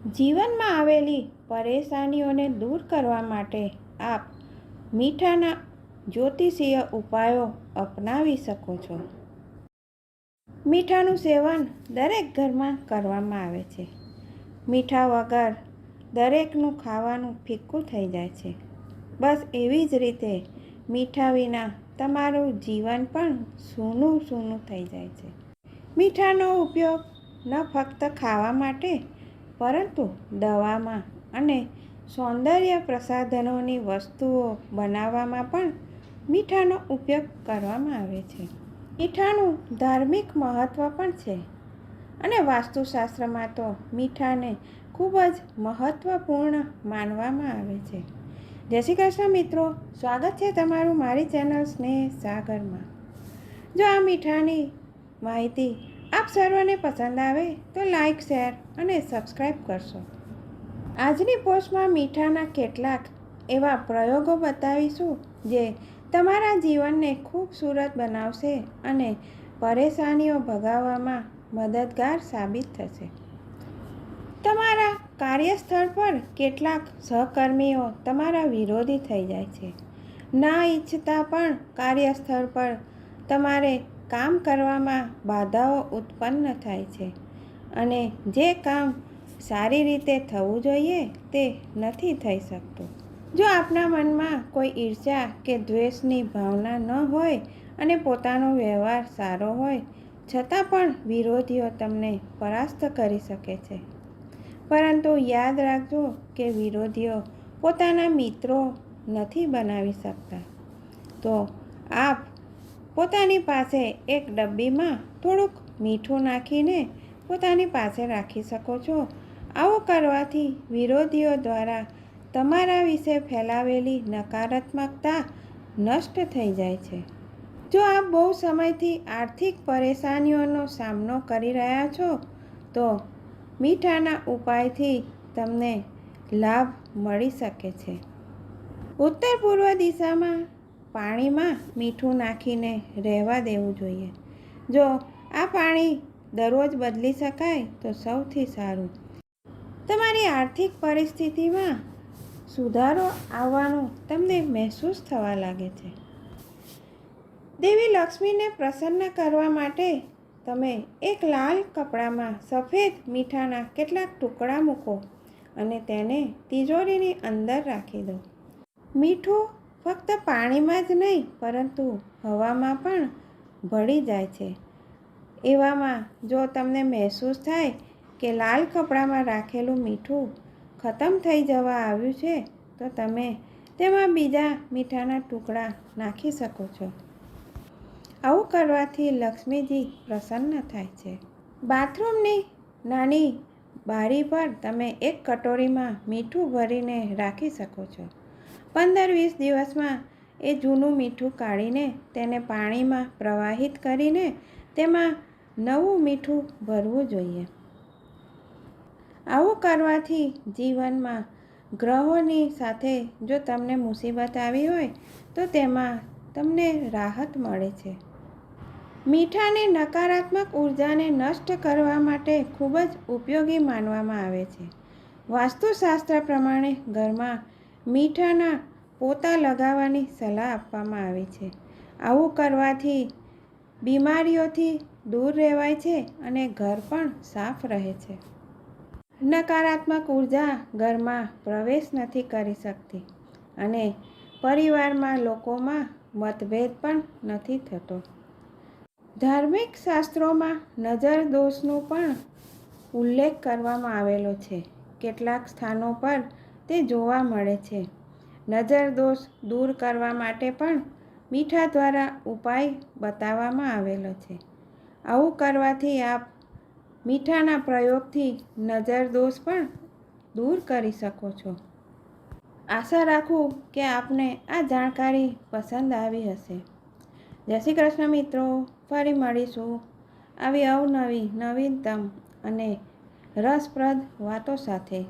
જીવનમાં આવેલી પરેશાનીઓને દૂર કરવા માટે આપ મીઠાના જ્યોતિષીય ઉપાયો અપનાવી શકો છો. મીઠાનું સેવન દરેક ઘરમાં કરવામાં આવે છે. મીઠા વગર દરેકનું ખાવાનું ફિક્કું થઈ જાય છે. બસ એવી જ રીતે મીઠા વિના તમારું જીવન પણ સૂનું સૂનું થઈ જાય છે. મીઠાનો ઉપયોગ ન ફક્ત ખાવા માટે પરંતુ દવામાં અને સૌંદર્ય પ્રસાધનોની વસ્તુઓ બનાવવામાં પણ મીઠાનો ઉપયોગ કરવામાં આવે છે. મીઠાનું ધાર્મિક મહત્ત્વ પણ છે અને વાસ્તુશાસ્ત્રમાં તો મીઠાને ખૂબ જ મહત્ત્વપૂર્ણ માનવામાં આવે છે. જય શ્રી કૃષ્ણ મિત્રો, સ્વાગત છે તમારું મારી ચેનલ સ્નેહ સાગરમાં. જો આ મીઠાની માહિતી આપ સર્વને પસંદ આવે તો લાઈક, શેર અને સબસ્ક્રાઈબ કરશો. આજની પોસ્ટમાં મીઠાના કેટલાક એવા પ્રયોગો બતાવીશું જે તમારા જીવનને ખૂબસૂરત બનાવશે અને પરેશાનીઓ ભગાવવામાં મદદગાર સાબિત થશે. તમારા કાર્યસ્થળ પર કેટલાક સહકર્મીઓ તમારા વિરોધી થઈ જાય છે. ના ઈચ્છતા પણ કાર્યસ્થળ પર તમારે કામ કરવામાં બાધાઓ ઉત્પન્ન થાય છે અને જે કામ સારી રીતે થવું જોઈએ તે નથી થઈ શકતું. જો આપણા મનમાં કોઈ ઈર્ષા કે દ્વેષની ભાવના ન હોય અને પોતાનો વ્યવહાર સારો હોય, છતાં પણ વિરોધીઓ તમને પરાસ્ત કરી શકે છે. પરંતુ યાદ રાખજો કે વિરોધીઓ પોતાના મિત્રો નથી બનાવી શકતા. તો આપ પોતાની પાસે એક ડબ્બીમાં થોડુંક મીઠું નાખીને પોતાની પાસે રાખી શકો છો. આવું કરવાથી વિરોધીઓ દ્વારા તમારા વિશે ફેલાવેલી નકારાત્મકતા નષ્ટ થઈ જાય છે. જો આપ બહુ સમયથી આર્થિક પરેશાનીઓનો સામનો કરી રહ્યા છો, તો મીઠાના ઉપાયથી તમને લાભ મળી શકે છે. ઉત્તર પૂર્વ દિશામાં પાણીમાં મીઠું નાખીને રહેવા દેવું જોઈએ. જો આ પાણી દરરોજ બદલી શકાય તો સૌથી સારું. તમારી આર્થિક પરિસ્થિતિમાં સુધારો આવવાનો તમને મહેસૂસ થવા લાગે છે. દેવી લક્ષ્મીને પ્રસન્ન કરવા માટે તમે એક લાલ કપડામાં સફેદ મીઠાના કેટલાક ટુકડા મૂકો અને તેને તિજોરીની અંદર રાખી દો. મીઠું ફક્ત પાણીમાં જ નહીં, પરંતુ હવામાં પણ ભળી જાય છે. એવામાં જો તમને મહેસૂસ થાય કે લાલ કપડામાં રાખેલું મીઠું ખતમ થઈ જવા આવ્યું છે, તો તમે તેમાં બીજા મીઠાના ટુકડા નાખી શકો છો. આવું કરવાથી લક્ષ્મીજી પ્રસન્ન થાય છે. બાથરૂમની નાની બારી પર તમે એક કટોરીમાં મીઠું ભરીને રાખી શકો છો. પંદર વીસ દિવસમાં એ જૂનું મીઠું કાઢીને તેને પાણીમાં પ્રવાહિત કરીને તેમાં નવું મીઠું ભરવું જોઈએ. આવું કરવાથી જીવનમાં ગ્રહોની સાથે જો તમને મુસીબત આવી હોય, તો તેમાં તમને રાહત મળે છે. મીઠાને નકારાત્મક ઉર્જાને નષ્ટ કરવા માટે ખૂબ જ ઉપયોગી માનવામાં આવે છે. વાસ્તુશાસ્ત્ર પ્રમાણે ઘરમાં મીઠાના પોતા લગાવવાની સલાહ આપવામાં આવે છે. આવું કરવાથી બીમારીઓથી દૂર રહેવાય છે અને ઘર પણ સાફ રહે છે. નકારાત્મક ઊર્જા ઘરમાં પ્રવેશ નથી કરી શકતી અને પરિવારમાં લોકોમાં મતભેદ પણ નથી થતો. ધાર્મિક શાસ્ત્રોમાં નજર દોષનો પણ ઉલ્લેખ કરવામાં આવેલો છે. કેટલાક સ્થાનો પર તે જોવા મળે છે. નજર દોષ દૂર કરવા માટે પણ મીઠા દ્વારા ઉપાય બતાવવામાં આવેલો છે. આવું કરવાથી આપ મીઠાના પ્રયોગથી નજર દોષ પણ દૂર કરી શકો છો. આશા રાખું કે આપને આ જાણકારી પસંદ આવી હશે. જય શ્રી કૃષ્ણ મિત્રો, ફરી મળીશું આવી અવનવી નવીનતમ અને રસપ્રદ વાતો સાથે.